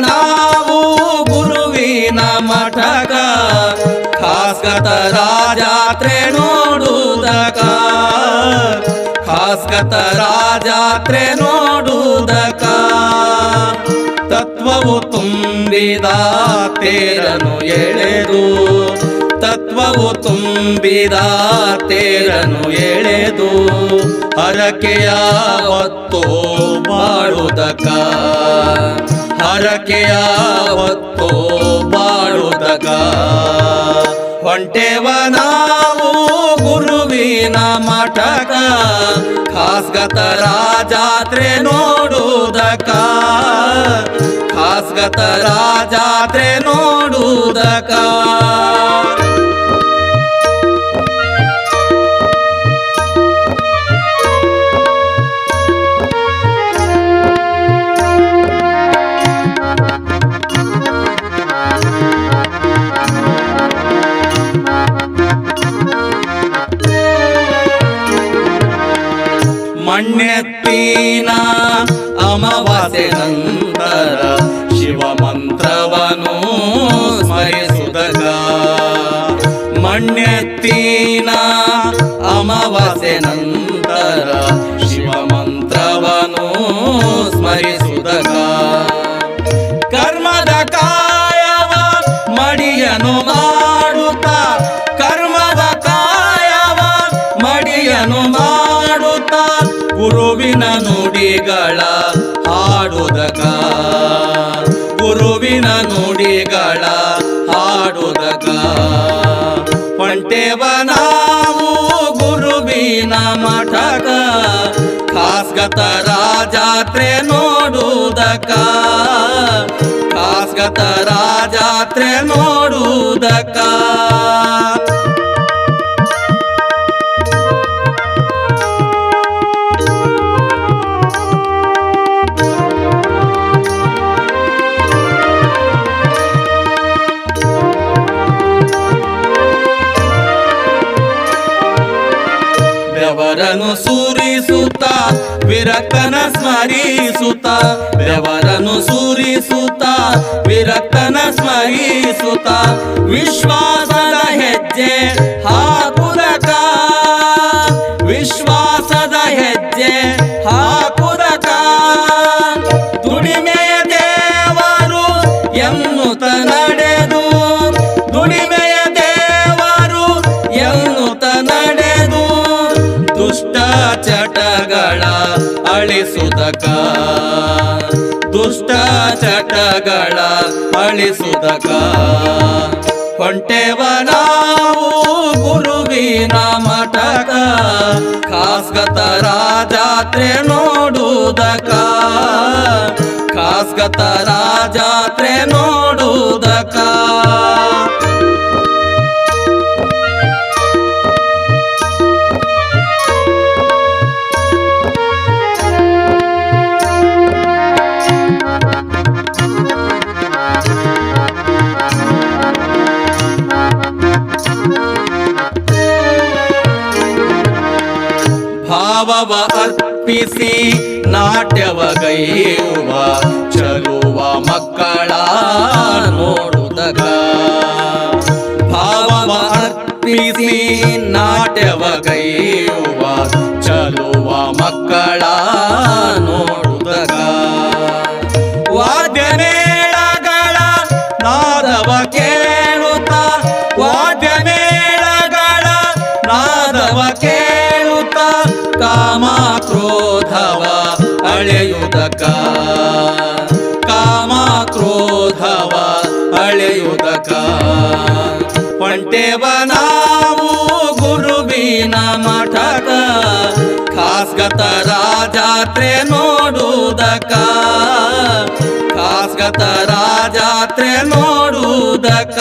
ನಾವು ಗುರುವಿನ ಮಠಕ, ಖಾಸ್ಗತ ರಾಜಾತ್ರೆ ನೋಡುವುದಕ. ಖಾಸ್ಗತ ರಾಜಾತ್ರೆ ನೋಡುವುದಕ. ತತ್ವವು ತುಂಬಿದ ತೇರನು ಎಳೆದು, ತತ್ವವು ತುಂಬಿದ ತೇರನು ಎಳೆದು, ಹರಕೆಯ ಹೊತ್ತು ಬಾಳುವುದಕ ಹರಕೆಯ ಹೊತ್ತು ಬಾಳುವುದಕ ಹೊಂಟೇವ ನಾವು ಗುರುವಿನ ಮಠಕ. ಖಾಸ್ಗತ ರಾಜಾತ್ರೆ ನೋಡುವುದಕ ಖಾಸ್ಗತ ರಾಜಾತ್ರೆ ನೋಡುವುದಕ ಮಣ್ಣೆತ್ತಿನ ಅಮಾವಾಸ್ಯೆ ನಂತರ ಶಿವ ಮಂತ್ರವನು ಸ್ಮರಿಸುದಗ ಮಣ್ಣೆತ್ತಿನ ಅಮಾವಾಸ್ಯೆ ನಂತರ ಶಿವ ಮಂತ್ರವನು ಸ್ಮರಿಸುದಗ ಕರ್ಮದ ಕಾಯವ ಮಡಿಯನು ಮಾಡುತ್ತ ನುಡಿಗಳ ಹಾಡುದಕ. ಗುರುವಿನ ನುಡಿಗಳ ಹಾಡುದಕ. ಹೊಂಟೇವ ಗುರುವಿನ ಮಠಕ. ಖಾಸ್ಗತ ರಾಜಾತ್ರೆ ನೋಡುವುದಕ ಖಾಸ್ಗತ ರಾಜಾತ್ರೆ ನೋಡುವುದಕ ಬೆವರನು ಸೂರಿಸುತ್ತ ವಿರಕ್ತನ ಸ್ಮರಿಸುತ್ತ ಬೆವರನು ಸೂರಿಸುತ್ತ ವಿರಕ್ತನ ಸ್ಮರಿಸುತ್ತ ವಿಶ್ವಾಸದ ಹೆಜ್ಜೆ ಹಾಕುದಕ ಅಳಿಸುದಕ ದುಷ್ಟ ಚಟಗಳ ಅಳಿಸುದಕ ಹೊಂಟೆವ ನಾವು ಗುರುವಿನ ಮಠಕ? ಖಾಸ್ಗತ ರಾಜಾತ್ರೆ ನೋಡುವುದಕ? ಖಾಸ್ಗತ ರಾಜಾತ್ರೆ ನೋಡುವುದಕ? ಭಾವವ ಅರ್ಪಿಸಿ ನಾಟ್ಯವ ಗೈಯುವ ಚಲುವ ಮಕ್ಕಳ ನೋಡುದಗ ಭಾವವ ಅರ್ಪಿಸಿ ನಾಟ್ಯವ ಗೈಯುವ ಚಲುವ ಮಕ್ಕಳ ಕಾಮ ಕ್ರೋಧವ ಅಳೆಯುದಕ ಕಾಮ ಕ್ರೋಧವ ಅಳೆಯುದಕ ಹೊಂಟೇವ ನಾವು ಗುರುವಿನ ಮಠದ ಖಾಸ್ಗತ ರಾಜಾತ್ರೆ ನೋಡುವುದಕ ಖಾಸ್ಗತ ರಾಜಾತ್ರೆ ನೋಡುವುದಕ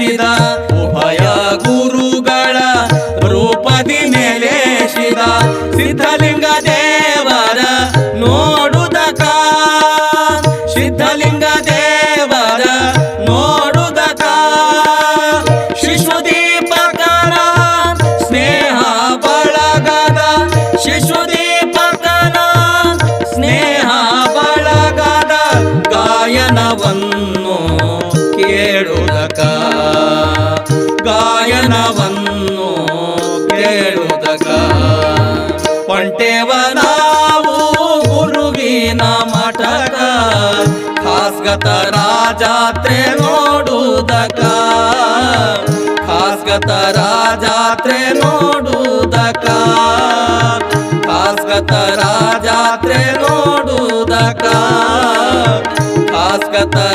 काशीदा ಗುರುವಿನ ಮಠಕ ಖಾಸ್ಗತರ ಜಾತ್ರೆ ನೋಡುವುದಕ ಖಾಸ್ಗತರ ಜಾತ್ರೆ ನೋಡುವುದಕ ಖಾಸ್ಗತರ ಜಾತ್ರೆ ನೋಡುವುದಕ ಖಾಸ್ಗತರ